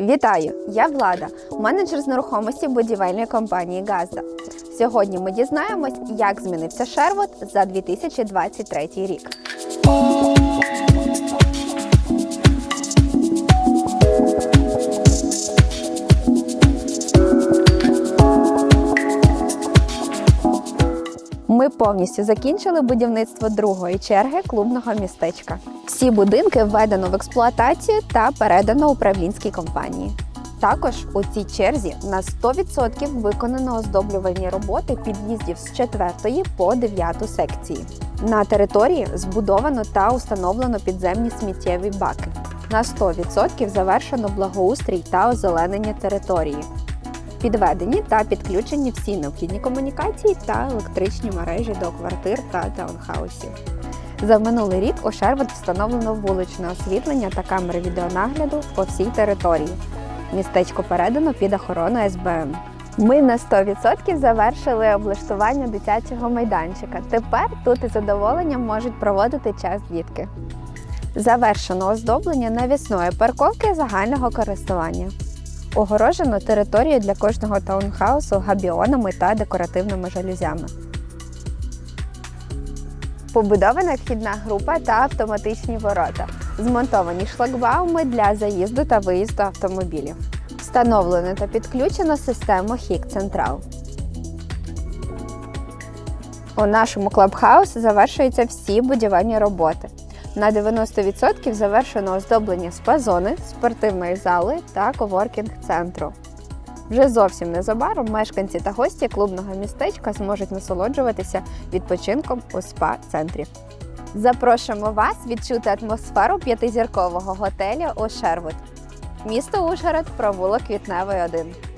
Вітаю! Я Влада, менеджер з нерухомості будівельної компанії Газда. Сьогодні ми дізнаємось, як змінився Шервот за 2023 рік. Ми повністю закінчили будівництво другої черги клубного містечка. Всі будинки введено в експлуатацію та передано управлінській компанії. Також у цій черзі на 100% виконано оздоблювальні роботи під'їздів з 4 по 9 секції. На території збудовано та установлено підземні сміттєві баки. На 100% завершено благоустрій та озеленення території. Підведені та підключені всі необхідні комунікації та електричні мережі до квартир та таунхаусів. За минулий рік у Шервот встановлено вуличне освітлення та камери відеонагляду по всій території. Містечко передано під охорону СБМ. Ми на 100% завершили облаштування дитячого майданчика. Тепер тут із задоволенням можуть проводити час дітки. Завершено оздоблення навісної парковки загального користування. Огорожено територію для кожного таунхаусу габіонами та декоративними жалюзями. Побудована вхідна група та автоматичні ворота. Змонтовані шлагбауми для заїзду та виїзду автомобілів. Встановлено та підключено систему HIC Централ. У нашому клабхаусі завершуються всі будівельні роботи. На 90% завершено оздоблення спа-зони, спортивної зали та коворкінг-центру. Вже зовсім незабаром мешканці та гості клубного містечка зможуть насолоджуватися відпочинком у спа-центрі. Запрошуємо вас відчути атмосферу п'ятизіркового готелю у Шервуд. Місто Ужгород, провулок Квітневий 1.